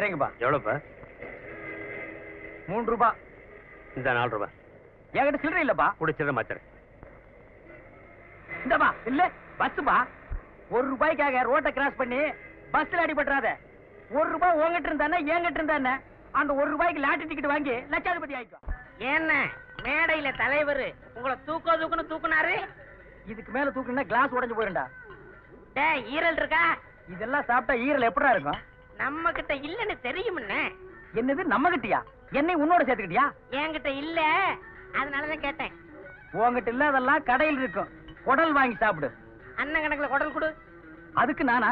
இறங்குப்பா. எவ்வளோப்பா மூணு ரூபாய் இந்த நாலு ரூபாய் என்கிட்ட சில்லறை இல்லப்பா. பிடிச்சிட மாத்திரை இந்தப்பா இல்ல பஸ்ஸுப்பா. ஒரு ரூபாய்க்காக ரோட்டை கிராஸ் பண்ணி பஸ்ல அடிபட்டுறாத. ஒரு ரூபாய் உங்ககிட்ட இருந்தானே என்கிட்ட இருந்தானே அந்த ஒரு ரூபாய்க்கு லாட்டரி டிக்கெட் வாங்கி லட்சாதிபதி ஆயிக்கும் என்ன? மேடையில தலைவர் உங்களை தூக்க தூக்குன்னு தூக்குனாரு? இதுக்கு மேல தூக்குனா கிளாஸ் உடைஞ்சு போயிருண்டா டேய் ஈரல் இருக்கா? இதெல்லாம் சாப்பிட்டா ஈரல் எப்படா இருக்கும்? நம்ம கிட்ட இல்லன்னு தெரியுமுன்னே என்னது நம்ம கிட்டயா என்னை உன்னோட சேர்த்துக்கிட்டியா? என்கிட்ட இல்ல. அதனாலதான் கேட்டேன். உங்ககிட்ட இல்லாதெல்லாம் கடையில் இருக்கும். குடல் வாங்கி சாப்பிடு. அண்ணன் கணக்குல குடல் கொடு. அதுக்கு நானா?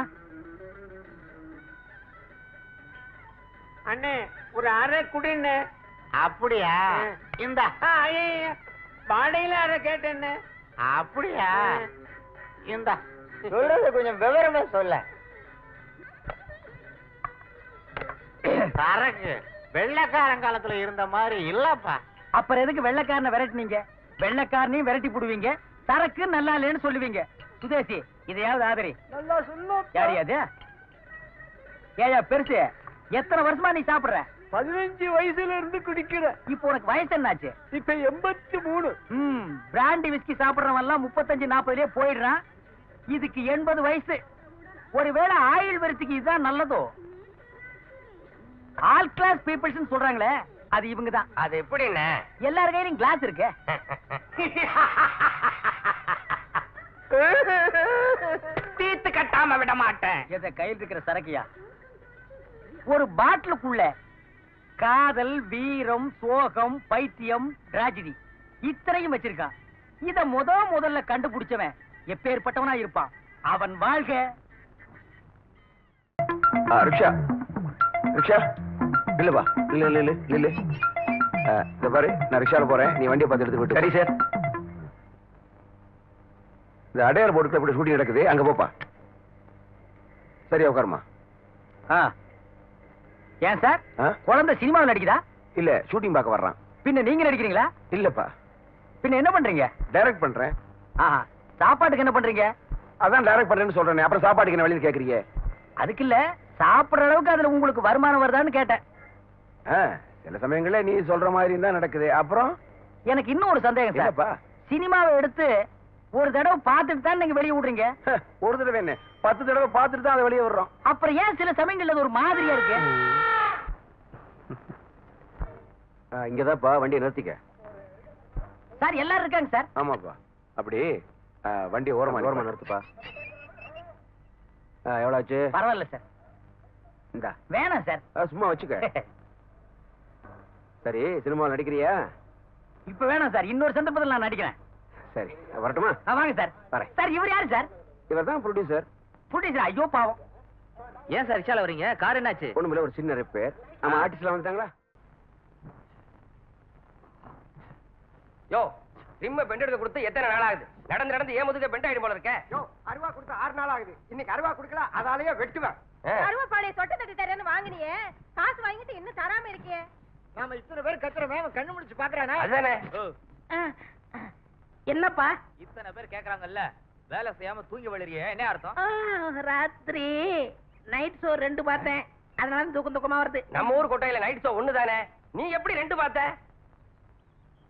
அண்ணே ஒரு அரை குடின்னு. அப்படியா? இந்த வாடையில அரை கேட்டேன்னு. அப்படியா? இந்த சொல்றது கொஞ்சம் விவரமா சொல்ல சரக்கு. வெள்ளக்காரன் காலத்துல இருந்த மாதிரி இல்லப்பா. அப்புறம் எதுக்கு வெள்ளைக்காரனை விரட்டுனீங்க? வெள்ளைக்காரனையும் விரட்டி போடுவீங்க. சரக்கு நல்லா இல்லைன்னு சொல்லுவீங்க. சுதேசி இதையாவது ஆதரி. நல்லா சொல்லும் யாரு அது ஏயா பெருசு எத்தனை வருஷமா நீ சாப்பிடுற? பதினஞ்சு வயசுல இருந்து குடிக்கிற. இப்போ உனக்கு வயசு என்னாச்சு? இப்ப எண்பத்தி மூணு. ம் பிராண்டி விஸ்கி சாப்பிடுறவன் எல்லாம் முப்பத்தஞ்சு நாற்பதுலயே போயிடுறான். இதுக்கு எண்பது வயசு. ஒருவேளை ஆயில் வரிசைக்கு இதுதான் நல்லதோ? ஆல் கிளாஸ் பீப்புள்ஸ் சொல்றாங்களே அது இவங்க தான் அது எப்படின்னு? எல்லார் கையிலும் கிளாஸ் இருக்கு. தீத்து கட்டாம விட மாட்டேன். எத கையில் இருக்கிற சரக்கியா? ஒரு பாட்டிலுக்குள்ள காதல் வீரம் சோகம் பைத்தியம் டிராஜடி இத்தனையும் வச்சிருக்கான். இத முத முதல்ல கண்டுபிடிச்சவன் எப்பேற்பட்டவனா இருப்பான்? அவன் வாழ்க. ரிக்ஷா. ரிக்ஷா. இல்லப்பா இல்ல இல்ல இல்ல இல்ல இந்த பாரு நான் ரிக்ஷால போறேன். நீ வண்டியை பார்த்து எடுத்து விட்டு சரி சார் இந்த அடையாள போட்டுக்கு எப்படி ஷூட்டிங் நடக்குது அங்க போப்பா. சரியா உட்காருமா. ஏன் சார்? குழந்தை சினிமாவில் நடிக்குதா? இல்ல ஷூட்டிங் பார்க்க வர்றான். பின்ன நீங்க நடிக்கிறீங்களா? இல்லப்பா. பின்ன என்ன பண்றீங்க? டைரக்ட் பண்றேன். ஆஹா சாப்பாட்டுக்கு என்ன பண்றீங்க? அதான் டைரக்ட் பண்றேன்னு சொல்றேன். அப்புறம் சாப்பாட்டுக்கு என்ன வழியில் கேக்குறீங்க? அதுக்கு இல்ல சாப்பிடுற அளவுக்கு அதுல உங்களுக்கு வருமானம் வருதான்னு கேட்டேன். சில சமயங்கள்ல நீ சொல்ற மாதிரி தான் நடக்குது. அப்புறம்? எனக்கு இன்னும் ஒரு சந்தேகம் சார். சினிமாவை எடுத்து ஒரு தடவை பார்த்துட்டு தான் நீங்க வெளியே விடுறீங்க. ஒரு தடவை என்ன? பத்து தடவை பார்த்துட்டு தான் அதை வெளியே வர்றோம் அப்புறம் ஏன் சில சமயங்கள்ல ஒரு மாதிரியா இருக்கு? இங்கதான்ப்பா வண்டியை நிறுத்திக்க. சார் எல்லாரும் இருக்காங்க சார். ஆமாப்பா. அப்படி? வண்டி ஓரமா ஓரமா நிறுத்துப்பா. எவ்வளவு ஆச்சு? பரவாயில்ல சார். இந்தா. வேணாம் சார். சும்மா வச்சுக்க. சரி சினிமா நடிக்கிறியா? இப்ப வேணாம் சார் இன்னொரு சந்தர்ப்பத்தில் நான் நடிக்கிறேன். சரி வரட்டுமா? வாங்க சார். வரேன். சார் இவர் யாரு சார்? இவர் தான் ப்ரொடியூசர் ஐயோ பாவம். ஏன் சார் ரிக்ஷால வரீங்க? கார் என்னாச்சு? ஒண்ணுமில்ல ஒரு சின்ன ரிப்பேர். நம்ம ஆர்டிஸ்ட்லாம் வந்துட்டாங்களா? யோ ரிம்ம பெண்ட் எடுக்க கொடுத்து எத்தனை நாள் ஆகுது? நடந்து நடந்து ஏன் முதுக பெண்ட் ஆயிடும் போல இருக்க. யோ அருவா கொடுத்து ஆறு நாள் ஆகுது. இன்னைக்கு அருவா கொடுக்கல அதாலேயே வெட்டுவேன். ஆ. கருவேப்பாளைய சொட்ட தட்டி தரேன்னு வாங்கினியே. காசு வாங்கிட்டு இன்னும் தராம இருக்கியே. நாம இத்தனை பேர் கத்துறோமே அவன் கண்ணு முடிச்சு பாக்குறானே? அதுதானே என்னப்பா? இத்தனை பேர் கேக்குறாங்கல்ல. வேலை செய்யாம தூங்கி வளரிய என்ன அர்த்தம்? ஆ, ராத்திரி. நைட் ஷோ ரெண்டு பார்த்தேன். அதனால தூக்கம் தூக்கமா வருது. நம்ம ஊர் கொட்டையில நைட் ஷோ ஒண்ணு தானே நீ எப்படி ரெண்டு பார்த்த?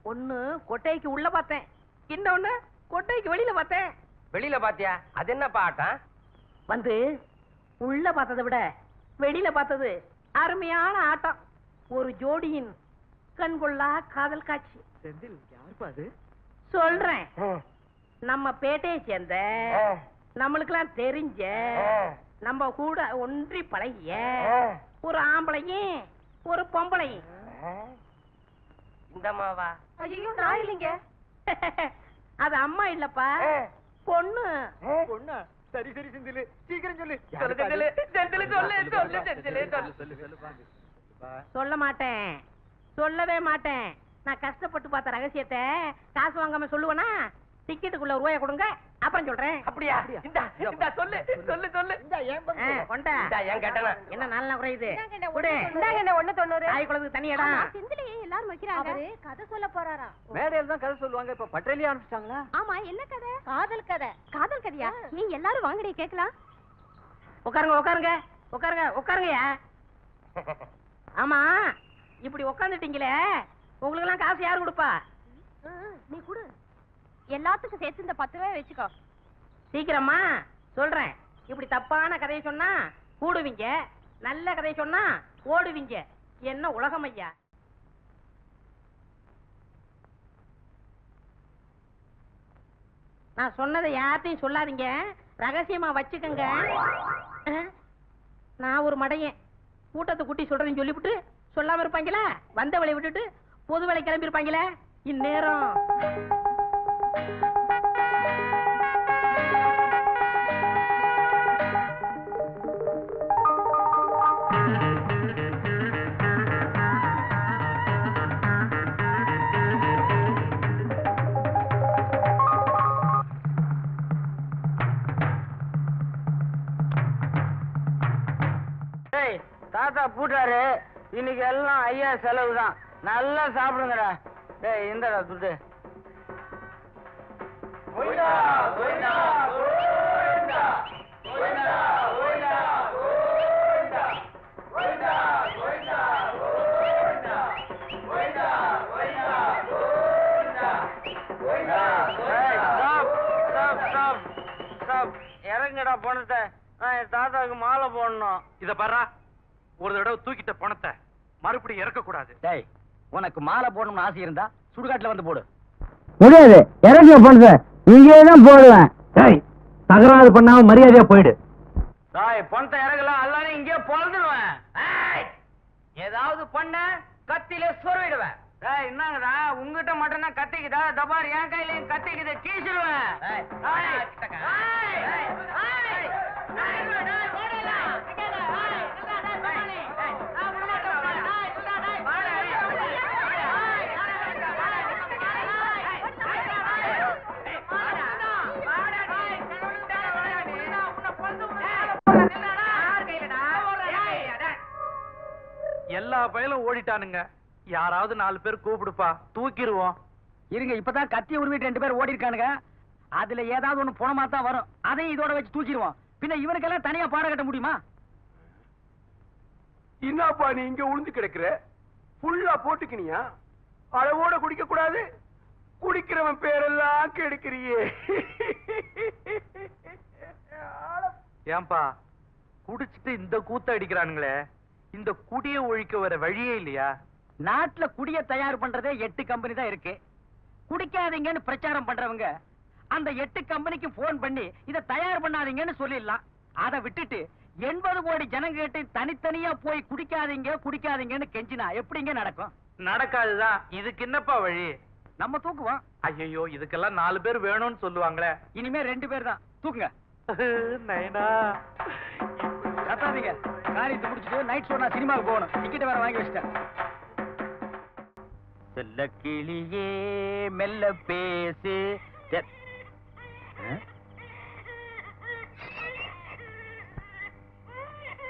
ஒண்ணு கொட்டைக்கு உள்ள பார்த்தேன். இன்னொன்னு கொட்டைக்கு வெளியில பார்த்தேன். வெளியில பாத்தியா? அது என்ன பாட்டம்? வந்து உள்ள பார்த்ததை விட வெளியில பார்த்தது அருமையான ஆட்டம். ஒரு ஜோடியின் கண்கொள்ளா காதல் காட்சி சொல்றேன் நம்ம பேட்டையை சேர்ந்த நம்மளுக்கெல்லாம் தெரிஞ்ச நம்ம கூட ஒன்றி பழகிய ஒரு ஆம்பளையும் ஒரு பொம்பளையும் இந்த மாவா ஐயோ நான் இல்லைங்க அது அம்மா இல்லப்பா பொண்ணு பொண்ணா சரி சரி செந்திலு சீக்கிரம் சொல்லு சொல்லு செந்திலு, செந்திலு சொல்லு, சொல்லு செந்திலு, சொல்லு. சொல்ல மாட்டேன். சொல்லவே மாட்டேன். நான் கஷ்டப்பட்டு பார்த்த ரகசியத்தை காசு வாங்காம சொல்லுவேனா? டிக்கெட்டுக்குள்ள ரூபாய கொடுங்க அப்புறம் சொல்றேன். அப்படியா? இந்தா சொல்லு சொல்லு. சொல்லு கொண்டா. இந்தா ஏன் கேட்டனா என்ன நாலு குறையுது? இந்தாங்க ஒண்ணு தொண்ணூறு. தாய் குளத்துக்கு தண்ணி இடம் சிந்திலேயே எல்லாரும் வைக்கிறாங்க. கதை சொல்ல போறாராம் மேடையில தான் கதை சொல்லுவாங்க. இப்ப பட்டேலியா ஆரம்பிச்சிட்டாங்களா? ஆமா என்ன கதை? காதல் கதை. காதல் கதையா? நீங்க எல்லாரும் வாங்கடி கேக்கலாம் உட்காருங்க உட்காருங்க. உட்காருங்க உட்காருங்கயா ஆமா இப்படி உக்காந்துட்டீங்களே உங்களுக்கு எல்லாம் காசு யாரு கொடுப்பா? நீ கொடு. எல்லாத்துக்கும் சேர்த்து இந்த பத்து ரூபாய் வச்சுக்கோ. சீக்கிரமா சொல்றேன். இப்படி தப்பான கதையை சொன்னா கூடுவீங்க. நல்ல கதையை சொன்னா ஓடுவீங்க. என்ன உலகம் ஐயா? நான் சொன்னதை யார்ட்டையும் சொல்லாதீங்க. ரகசியமா வச்சுக்கோங்க. நான் ஒரு மடையன். கூட்டத்தை கூட்டி சொல்றேன்னு சொல்லிவிட்டு சொல்லாம இருப்பாங்களா? வந்த வேலையை விட்டுட்டு பொது வேலை கிளம்பி இருப்பாங்களே இந்நேரம். தாத்தா பூட்டாரு. இன்னைக்கு எல்லாம் ஐயா செலவு தான் நல்லா சாப்பிடுங்கடா. டேய் இந்தடா துட்டு. இறங்குடா பணத்தை. நான் என் தாத்தாவுக்கு மாலை போடணும். இத பாரா. ஒரு தடவை தூக்கிட்ட பணத்தை மறுபடியும் இறக்க கூடாது டேய் உனக்கு மாலை போடணும்னு ஆசை இருந்தா சுடுகாட்டுல வந்து போடு. முடியாது இறங்கிய பண்ணுத இங்கே தான் போடுவேன். டேய் தகராறு பண்ணாம மரியாதையா போயிடு. டேய் பணத்தை இறங்கலாம் எல்லாரும் இங்கே பொழந்துடுவேன் ஏய், ஏதாவது பண்ண கத்தியில சொருவிடுவேன். டேய் என்னங்கடா? உங்ககிட்ட மட்டும் தான் கத்திக்குதா? தபார் என் கையிலயும் கத்திக்குது கீசிடுவேன். எல்லா பயலும் ஓடிட்டானுங்க. யாராவது நாலு பேர் கூப்பிடுப்பா. தூக்கிடுவோம். இருங்க இப்பதான் கத்திய உருவிட்டு ரெண்டு பேர் ஓடி இருக்கானுங்க அதுல ஏதாவது ஒண்ணு போனமா தான் வரும். அதையும் இதோட வச்சு தூக்கிடுவோம். பின்ன இவனுக்கெல்லாம் தனியா பாடம் கட்ட முடியுமா? என்னப்பா நீ இங்க உளுந்து கிடக்குற? ஃபுல்லா போட்டுக்கினியா? அளவோட குடிக்க கூடாது குடிக்கிறவன் பேரெல்லாம் கெடுக்கிறியே. ஏன்பா குடிச்சிட்டு இந்த கூத்த அடிக்கிறானுங்களே. இந்த குடிய ஒழிக்க வர வழியே இல்லையா? நாட்டுல குடிய தயார் பண்றதே எட்டு கம்பெனி தான் இருக்கு. குடிக்காதீங்கன்னு பிரச்சாரம் பண்றவங்க அந்த எட்டு கம்பெனிக்கு போன் பண்ணி இத தயார் பண்ணாதீங்கன்னு சொல்லிடலாம். அதை விட்டுட்டு எண்பது கோடி ஜனங்கிட்ட தனித்தனியா போய் குடிக்காதீங்க குடிக்காதீங்கன்னு கெஞ்சினா எப்படிங்க நடக்கும்? நடக்காதுதான். இதுக்கு என்னப்பா வழி? நம்ம தூக்குவோம். ஐயோ இதுக்கெல்லாம் நாலு பேர் வேணும்னு சொல்லுவாங்களே. இனிமே ரெண்டு பேர் தான். தூக்குங்க. நைனா. கத்தாதீங்க காரியத்தை முடிச்சுட்டு நைட் ஷோ நான் சினிமாவுக்கு போகணும். டிக்கெட் வேற வாங்கி வச்சிட்டேன். செல்ல கிளியே மெல்ல பேசு.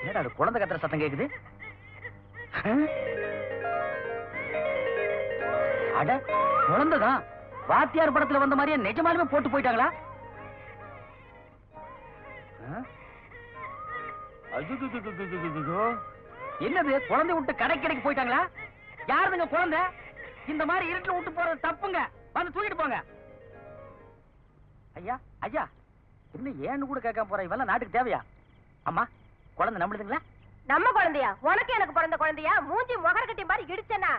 என்னடா அது குழந்தை கத்துற சத்தம் கேக்குது? அட குழந்தைதான். வாத்தியார் படத்துல வந்த மாதிரியே நிஜமாலுமே போட்டு போயிட்டாங்களா? ஆ? என்னது குழந்தை விட்டு கடைக்கு கடைக்கு போயிட்டாங்களா யாருதுங்க குழந்தை? இந்த மாதிரி இருட்டுல விட்டு போறது தப்புங்க. வந்து தூக்கிட்டு போங்க. ஐயா ஐயா இன்னும் ஏன்னு கூட கேட்காம போற? இவெல்லாம் நாட்டுக்கு தேவையா? அம்மா குழந்தை நம்மளுதுங்களா நம்ம குழந்தையா? உனக்கு எனக்கு பிறந்த குழந்தையா? மூஞ்சி முகர கட்டி மாதிரி இடிச்சனா?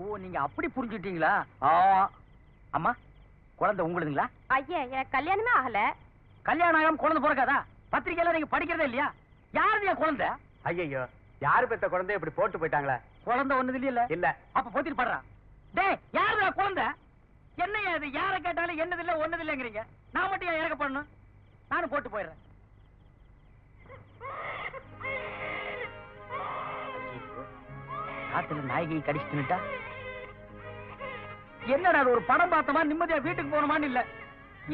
ஓ நீங்க அப்படி புரிஞ்சுட்டீங்களா அம்மா குழந்தை உங்களுதுங்களா? ஐயா எனக்கு கல்யாணமே ஆகல. கல்யாணம் ஆகாம குழந்தை பிறக்காதா? பத்திரிக்கையில நீங்க படிக்கிறதே இல்லையா? என் குழந்தை? ஐயோ யாரு பெத்த குழந்தை? இப்படி போட்டு போயிட்டாங்களே. குழந்தை ஒண்ணுது இல்ல? இல்ல. அப்ப போத்திட்டு பாடுறா. டேய் யாருடா குழந்தை? என்னையா இது? யார கேட்டாலும் என்னது இல்ல ஒன்னது இல்லங்கிறீங்க. நான் மட்டும் ஏன் இறக்க பண்ணணும் நானும் போட்டு போயிடுறேன். காத்துல நாயகி கடிச்சு தின்னுட்டா? என்னடா அது ஒரு படம் பார்த்தோமா நிம்மதியா வீட்டுக்கு போனோமான்னு இல்ல?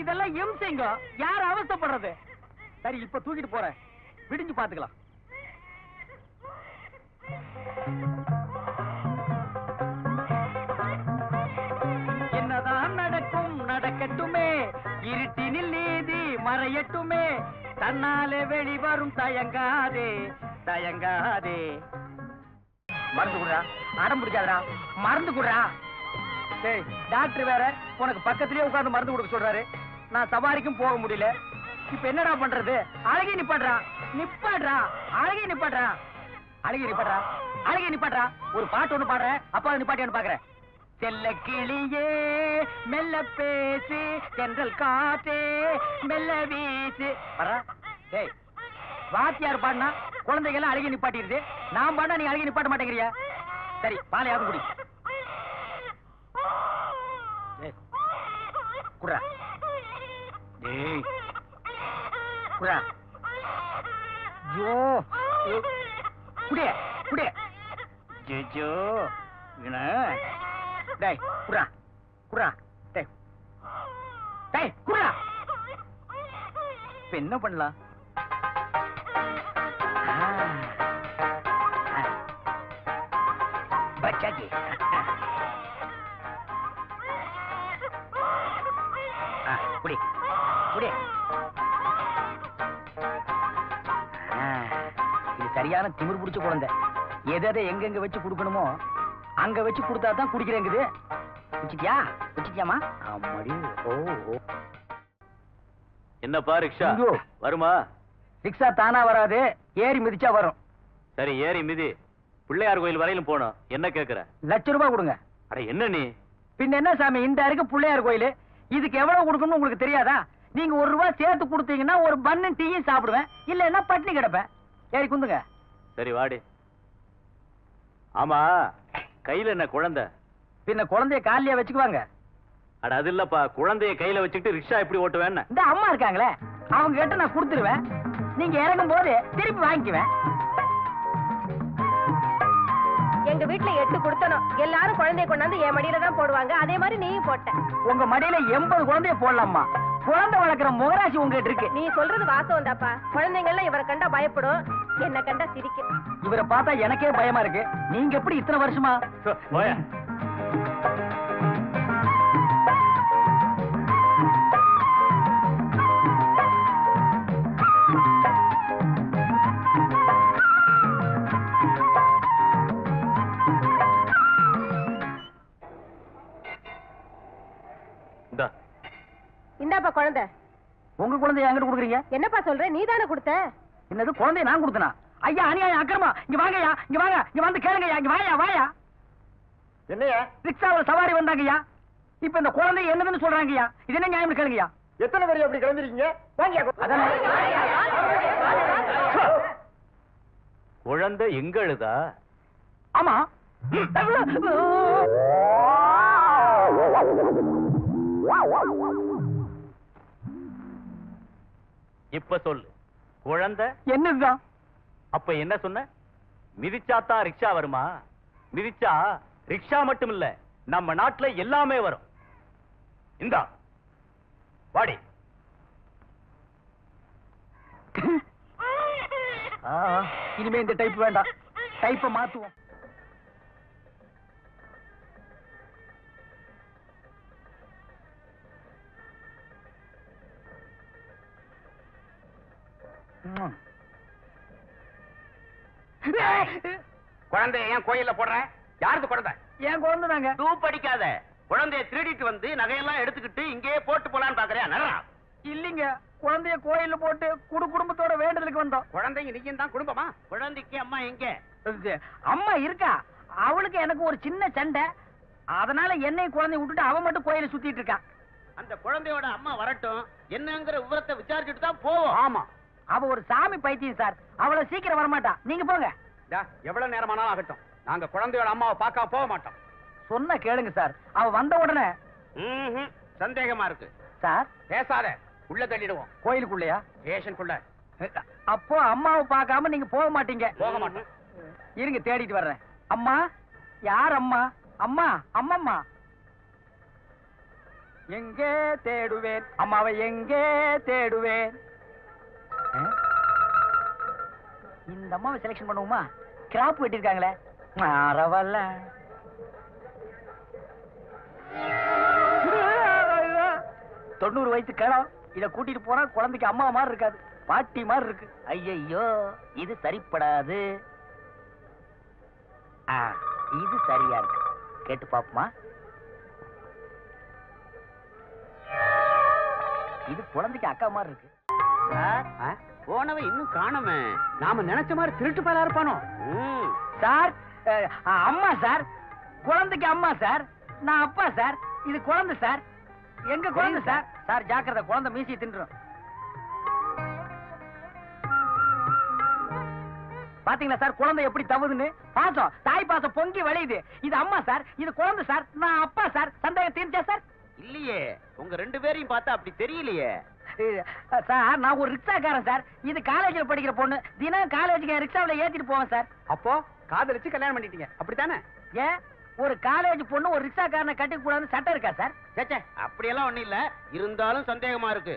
இதெல்லாம் எம்சைங்க யார் அவஸ்தைப்படுறது சரி இப்ப தூக்கிட்டு போறேன். விடிஞ்சு பாத்துக்கலாம் என்னதான் நடக்கும் நடக்கட்டுமே. இருட்டினில் நீதி மறையட்டுமே. தன்னாலே வெளிவரும் தயங்காதே தயங்காதே. மறந்து குடுறா. அடம் பிடிக்காதடா. மறந்து குடுறா. டேய் டாக்டர் வேற உனக்கு பக்கத்துலயே உட்கார்ந்து மருந்து கொடுக்க சொல்றாரு. நான் சவாரிக்கும் போக முடியல. இப்ப என்னடா பண்றது? அழகி நிப்பாடுறான் நிப்பாடுறா. அழகி நிப்பாடுறா. அழகி நிப்பாடுறா. அழகிய நிப்பாடுறா. ஒரு பாட்டு ஒண்ணு பாடுறேன். அப்பா நிப்பாட்டி ஒண்ணு பாக்குறேன். செல்ல கிளியே மெல்ல பேசு தென்றல் காத்தே மெல்ல வீசு. பாடுறா. டேய் வாத்தியார் பாடினா குழந்தைகள் எல்லாம் அழகி நிப்பாட்டிடுது. நான் பாடினா நீ அழகி நிப்பாட்ட மாட்டேங்கிறியா? சரி பாலையாவது குடி. குடா குடுறா. குடா குடுறா. ஐயோ. குடிய குடிய. ஜோ டேய் குடா குடா டேய். டேய் குடா இப்ப என்ன பண்ணலாம்? ஆ. குடி குடி. சரியான திமிர் பிடிச்ச குழந்தை. எதை எதை எங்கெங்க வச்சு கொடுக்கணுமோ அங்க வச்சு கொடுத்தா தான் குடிக்கிறேங்குது. வச்சிட்டியா? வச்சிட்டியாமா ஆமாடி ஓ ஓ. என்னப்பா ரிக்ஷா? ஐயோ. வருமா? ரிக்ஷா தானா வராது ஏறி மிதிச்சா வரும். சரி ஏறி மிதி. பிள்ளையார் கோயில் வரையிலும் போனோம் என்ன கேக்குற? லட்ச ரூபாய் கொடுங்க. அட என்ன நீ? பின்ன என்ன சாமி இந்த இருக்கு பிள்ளையார் கோயில்? இதுக்கு எவ்வளவு கொடுக்கணும்னு உங்களுக்கு தெரியாதா? நீங்க ஒரு ரூபாய் சேர்த்து கொடுத்தீங்கன்னா ஒரு பன்னு டீயும் சாப்பிடுவேன். இல்லைன்னா பட்டினி கிடப்பேன். ஏறி குந்துங்க. சரி வாடி. ஆமா கையில என்ன குழந்தை? பின்ன குழந்தைய காலியா வச்சுக்குவாங்க. அட அது இல்லப்பா. குழந்தைய கையில வச்சுக்கிட்டு ரிக்ஷா எப்படி ஓட்டுவேன்னு. இந்த அம்மா இருக்காங்களே அவங்க கிட்ட நான் கொடுத்துருவேன். நீங்க இறங்கும் போது திருப்பி வாங்கிக்குவேன். எங்க வீட்ல எட்டு கொடுத்தனும். எல்லாரும் குழந்தைய கொண்டாந்து என் மடியில தான் போடுவாங்க. அதே மாதிரி நீயும் போட்ட. உங்க மடியில எண்பது குழந்தைய போடலாமா குழந்தை வளர்க்குற முகராசி உங்ககிட்ட இருக்கு. நீ சொல்றது வாசம் தாப்பா குழந்தைங்க எல்லாம் இவரை கண்டா பயப்படும். என்ன கண்டா சிரிக்கும்? இவரை பார்த்தா எனக்கே பயமா இருக்கு. நீங்க எப்படி இத்தனை வருஷமா? இந்தாப்பா குழந்தை. உங்க குழந்தைய என்கிட்ட கொடுக்குறீங்க? என்னப்பா சொல்ற? நீ தானே கொடுத்த? என்னது குழந்தைய நான் கொடுத்தனா? ஐயா அநியாயம் அக்கிரமா இங்க வாங்கய்யா இங்க வாங்க இங்க வந்து கேளுங்கய்யா இங்க வாயா வாயா. என்னையா ரிக்ஷாவில் சவாரி வந்தாங்கய்யா. இப்ப இந்த குழந்தை என்னதுன்னு சொல்றாங்கய்யா. இது என்ன நியாயம் கேளுங்கய்யா. எத்தனை பேர் அப்படி கிளம்பிருக்கீங்க? குழந்தை எங்க அழுதா ஆமா. இப்ப சொல்லு. குழந்தை? என்னதுதான் அப்ப என்ன சொன்ன? மிதிச்சாத்தான் ரிக்ஷா வருமா? மிதிச்சா ரிக்ஷா மட்டும் இல்ல நம்ம நாட்டுல எல்லாமே வரும். இந்தா வாடி. இனிமே இந்த டைப் வேண்டாம். டைப்பை மாத்துவோம். ம். குழந்தைய ஏன் கோயில்ல போடுற? யாருக்கு குழந்தை? என் குழந்தை தாங்க. தூப் அடிக்காத குழந்தைய திருடிட்டு வந்து நகையெல்லாம் எடுத்துக்கிட்டு இங்கேயே போட்டு போலான்னு பாக்குறியா நல்லா இல்லீங்க. குழந்தைய கோயில்ல போட்டு குடு குடும்பத்தோட வேண்டுதலுக்கு வந்தோம். குழந்தைங்க நீங்க தான் குடும்பமா? குழந்தைக்கு அம்மா எங்க? அம்மா இருக்கா? அவளுக்கு எனக்கு ஒரு சின்ன சண்டை. அதனால என்னையும் குழந்தைய விட்டுட்டு அவன் மட்டும் கோயில சுத்திட்டு இருக்கான். அந்த குழந்தையோட அம்மா வரட்டும். என்னங்கிற விவரத்தை விசாரிச்சுட்டு தான் போவோம். ஆமா. அவ ஒரு சாமி பைத்தியம் சார். அவளை சீக்கிரம் வரமாட்டா. நீங்க போங்க. எவ்வளவு நேரமானாலும் ஆகட்டும். நாங்க குழந்தையோட அம்மாவை பார்க்க போக மாட்டோம். சொன்ன கேளுங்க சார். அவ வந்த உடனே. சந்தேகமா இருக்கு. சார்? பேசாத. உள்ள தள்ளிடுவோம். கோயிலுக்குள்ளயா? ஸ்டேஷனுக்குள்ள. அப்போ அம்மாவை பார்க்காம நீங்க போக மாட்டீங்க. போக மாட்டோம். இருங்க தேடிட்டு வர்றேன். அம்மா? யார் அம்மா? அம்மா அம்மம்மா? எங்கே தேடுவேன்? அம்மாவை எங்கே தேடுவேன்? இந்த அம்மாவை செலக்ஷன் பண்ணுவோமா? கிராப் வெட்டிருக்காங்களே பரவாயில்ல. தொண்ணூறு வயசு கிழம் இத கூட்டிட்டு போனா குழந்தைக்கு அம்மா மாதிரி இருக்காது. பாட்டி மாதிரி இருக்கு. ஐயையோ இது சரிப்படாது. இது சரியா இருக்கு. கேட்டு பாப்போமா இது குழந்தைக்கு அக்கா மாதிரி இருக்கு. சார் போனவன் இன்னும் காணமே. நாம நினைச்ச மாதிரி திருட்டு பயலா இருப்பானோ? சார் அம்மா சார். குழந்தைக்கு அம்மா சார். நான் அப்பா சார். இது குழந்தை சார். எங்க குழந்தை சார். சார்? ஜாக்கிரதை. குழந்தை மீசி தின்றும் பாத்தீங்களா சார்? குழந்தை எப்படி தவுதுன்னு? பாசம். தாய் பாசம் பொங்கி வழியுது இது அம்மா சார். இது குழந்தை சார். நான் அப்பா சார். சந்தேகம் தீர்ச்சா சார்? இல்லையே. உங்க ரெண்டு பேரையும் பார்த்தா அப்படி தெரியலையே. சார் நான் ஒரு ரிக்ஷாக்காரன் சார். இது காலேஜ்ல படிக்கிற பொண்ணு. தினம் காலேஜுக்கு ரிக்ஷாவில் ஏத்திட்டு போவேன் சார். அப்போ காதலிச்சு கல்யாணம் பண்ணிட்டீங்க. அப்படித்தானே? ஏன்? ஒரு காலேஜ் பொண்ணு ஒரு ரிக்ஷாக்காரனை கட்டிக்க கூடாதுன்னு சட்டம் இருக்கா சார்? சேச்சே அப்படியெல்லாம் ஒண்ணும் இல்ல. இருந்தாலும் சந்தேகமா இருக்கு.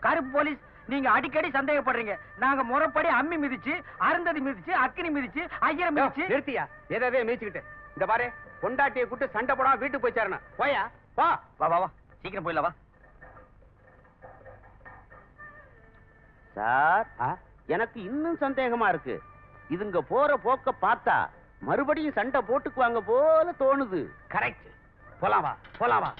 கருப்பு போலீஸ் நீங்க அடிக்கடி சந்தேகப்படுறீங்க. நாங்க முறைப்படி அம்மி மிதிச்சு அருந்ததி மிதிச்சு அக்கினி மிதிச்சு ஐயரை மிதிச்சு. நிறுத்தியா? எதவே மீச்சுக்கிட்டு இந்த பாரு பொண்டாட்டியை கூட்டு சண்டை போடாம வீட்டுக்கு போய் சேரணும். போயா? வா. வா வா வா. சீக்கிரம் போயிடலாம் வா. சார் எனக்கு இன்னும் சந்தேகமா இருக்கு. இதுங்க போற போக்க பார்த்தா மறுபடியும் சண்டை போட்டுக்குவாங்க போல தோணுது. கரெக்ட் போலாம் வா போலாம் வா.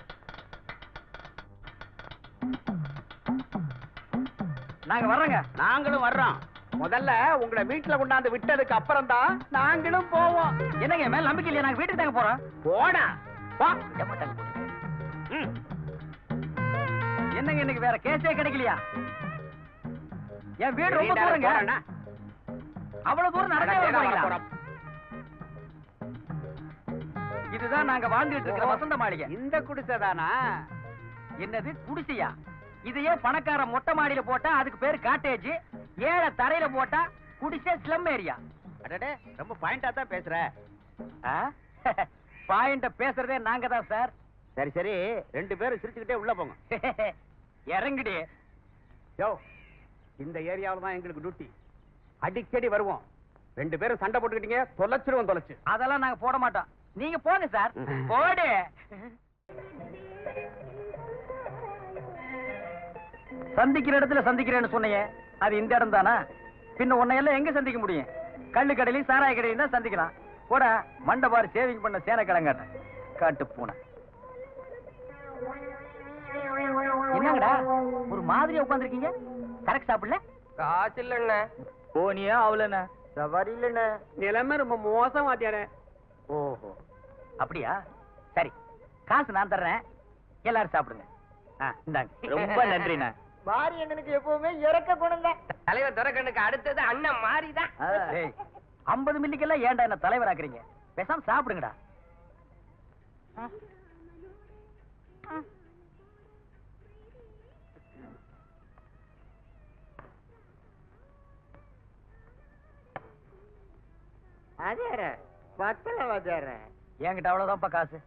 நாங்க வர்றோங்க. நாங்களும் வர்றோம். முதல்ல உங்களை வீட்டுல கொண்டாந்து விட்டதுக்கு அப்புறம் தான் நாங்களும் போவோம். என்னங்க என் மேல நம்பிக்கை இல்லையா? நாங்க வீட்டுக்கு தாங்க போறோம். போடா. வா. என்னங்க இன்னைக்கு வேற கேஸே கிடைக்கலையா? என் வீடு ரொம்ப தூரங்க? அவ்வளவு தூரம் நடந்தே போறீங்களா. இதுதான் நாங்க வாழ்ந்துட்டு இருக்கிற வசந்த மாளிகை. இந்த குடிசைதானா என்னது குடிசையா? இதையே பணக்கார மொட்டை மாடியில போட்டா அதுக்கு பேரு காட்டேஜ் ஏழை தரையில போட்டா குடிசை ஸ்லம் ஏரியா அடடே ரொம்ப பாயிண்டா தான் பேசுற. பாயிண்ட பேசுறதே நாங்க தான் சார் சரி சரி. ரெண்டு பேரும் சிரிச்சுக்கிட்டே உள்ள போங்க. இறங்குடி. யோ இந்த ஏரியாவுல தான் எங்களுக்கு டியூட்டி அடிக்கடி வருவோம். ரெண்டு பேரும் சண்டை போட்டுக்கிட்டீங்க தொலைச்சிருவோம் தொலைச்சு. அதெல்லாம் நாங்க போட மாட்டோம். நீங்க போங்க சார். போடு. சந்திக்கிற இடத்துல சந்திக்கிறேன்னு சொன்னீங்க. அது இந்த இடம் தானா? பின்ன உன்னை எல்லாம் எங்க சந்திக்க முடியும்? கள்ளு கடையிலையும் சாராய கடையிலையும் தான் சந்திக்கலாம். கூட மண்டபார் சேவிங் பண்ண சேன கிடங்காட்ட காட்டு பூனை. என்னங்கடா? ஒரு மாதிரியா உட்காந்துருக்கீங்க கரெக்ட் சாப்பிடல? காசு இல்லைண்ணே. போனியா அவளண்ணா? சவாரி இல்லைண்ணே. நிலைமை ரொம்ப மோசம் வாத்தியாரே ஓஹோ. அப்படியா? சரி. காசு நான் தர்றேன். எல்லாரும் சாப்பிடுங்க. இந்தாங்க. ரொம்ப நன்றிண்ணா. மாரி அண்ணனுக்கு எப்பவுமே இறக்க குணம் தான் தலைவர் துறக்கண்ணுக்கு அடுத்தது அண்ணன் மாறிதான் ஏய், ஐம்பது மில்லிக்கெல்லாம் ஏன்டா என்ன தலைவர் ஆக்குறீங்க? பேசாம சாப்பிடுங்கடா. அதேற பத்தல வதேற என்கிட்ட அவ்வளவுதான்ப்பா காசு.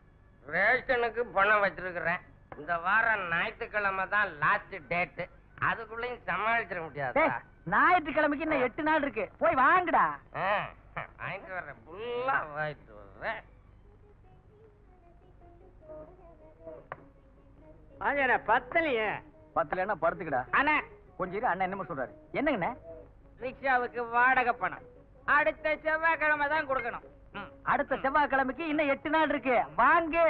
ரேஷனுக்கு பணம் வச்சிருக்கிறேன். இந்த வாரம் ஞாயிற்றுக்கிழமை தான் லாஸ்ட் டேட் அதுக்குள்ளயும் சமாளிச்சிட முடியாதா? டேய், ஞாயிற்றுக்கிழமைக்கு இன்னும் எட்டு நாள் இருக்கு. போய் வாங்குடா. வாங்கிட்டு வர்றேன் ஃபுல்லா வாங்கிட்டு வர்றேன். பத்தலையே. பத்துலன்னா படுத்துக்கடா. அண்ணா. கொஞ்சம் அண்ணன் என்னமோ சொல்றாரு. என்னங்கண்ணே? ரிக்ஷாவுக்கு வாடகை பணம். அடுத்த செவ்வாய்க்கிழமை தான் கொடுக்கணும். ம். அடுத்த செவ்வாய்க்கிழமைக்கு இன்னும் எட்டு நாள் இருக்கு. வாங்கு.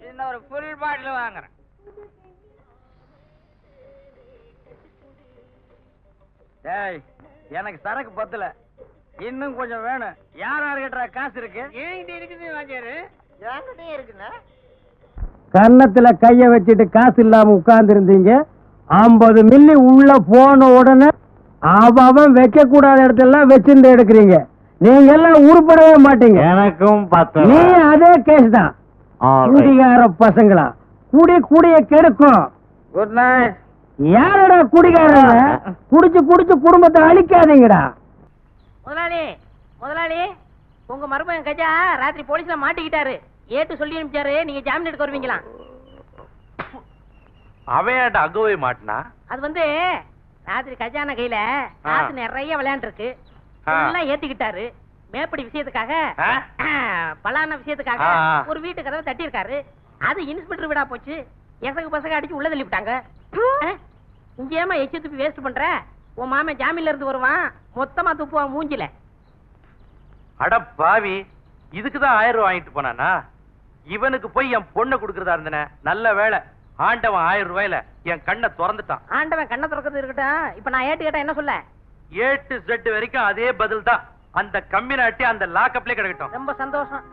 இன்னொரு ஃபுல் பாட்டில் வாங்குறேன். டேய் எனக்கு சரக்கு பத்தல. இன்னும் கொஞ்சம் வேணும். யார் யாருக்கிட்ட காசு இருக்கு? ஏன்கிட்ட இருக்குது வாத்தியாரு என்கிட்டயும் இருக்குண்ணே. கன்னத்துல கைய வச்சுட்டு காசு இல்லாம உட்கார்ந்து இருந்தீங்க ஐம்பது மில்லி உள்ள போன உடனே அவன் வைக்க கூடாத இடத்தெல்லாம் வச்சிருந்து எடுக்கிறீங்க. நீங்க எல்லாம் உருப்படவே மாட்டீங்க. எனக்கும் நீ அதே கேஸ் தான். குடிகார பசங்களா? குடி குடிய கெடுக்கும். குட் நைட் யாரடா குடிகாரங்க? குடிச்சு குடிச்சு குடும்பத்தை அழிக்காதீங்கடா. முதலாளி முதலாளி உங்க மருமகன் கஜா ராத்திரி போலீஸ்ல மாட்டிக்கிட்டாரு. ஏட்டு சொல்லி அனுப்பிச்சாரு. நீங்க ஜாமீன் எடுக்க வருவீங்களா? அங்க போய் மாட்டினா? அது வந்து ராத்திரி கஜான கையில காசு நிறைய விளையாண்டு இருக்கு ஆ. எல்லாம் ஏத்திக்கிட்டாரு. மேப்படி விஷயத்துக்காக? பலான விஷயத்துக்காக. ஒரு வீட்டு கதவை தட்டி இருக்காரு அது இன்ஸ்பெக்டர் வீடா போச்சு. எசகு பசங்க அடிச்சு உள்ள தள்ளி விட்டாங்க ஆ? இங்க ஏமா எச்சு துப்பி வேஸ்ட் பண்ற? உன் மாமன் ஜாமீன்ல இருந்து வருவான். மொத்தமா துப்புவான் மூஞ்சில. அட பாவி இதுக்கு தான் ஆயிரம் ரூபாய் வாங்கிட்டு போனானா? இவனுக்கு போய் என் பொண்ணை கொடுக்கறதா இருந்தனே. நல்ல வேலை ஆண்டவன் ஆயிரம் ரூபாயில என் கண்ணை திறந்துட்டான். ஆண்டவன் கண்ணை திறக்கிறது இருக்கட்டும். இப்ப நான் ஏட்டு கேட்டா என்ன சொல்ல? ஏ டு Z வரைக்கும் அதே பதில் தான் அந்த கம்பி நாட்டி அந்த லாக்கப்லயே கிடக்கட்டும். ரொம்ப சந்தோஷம்.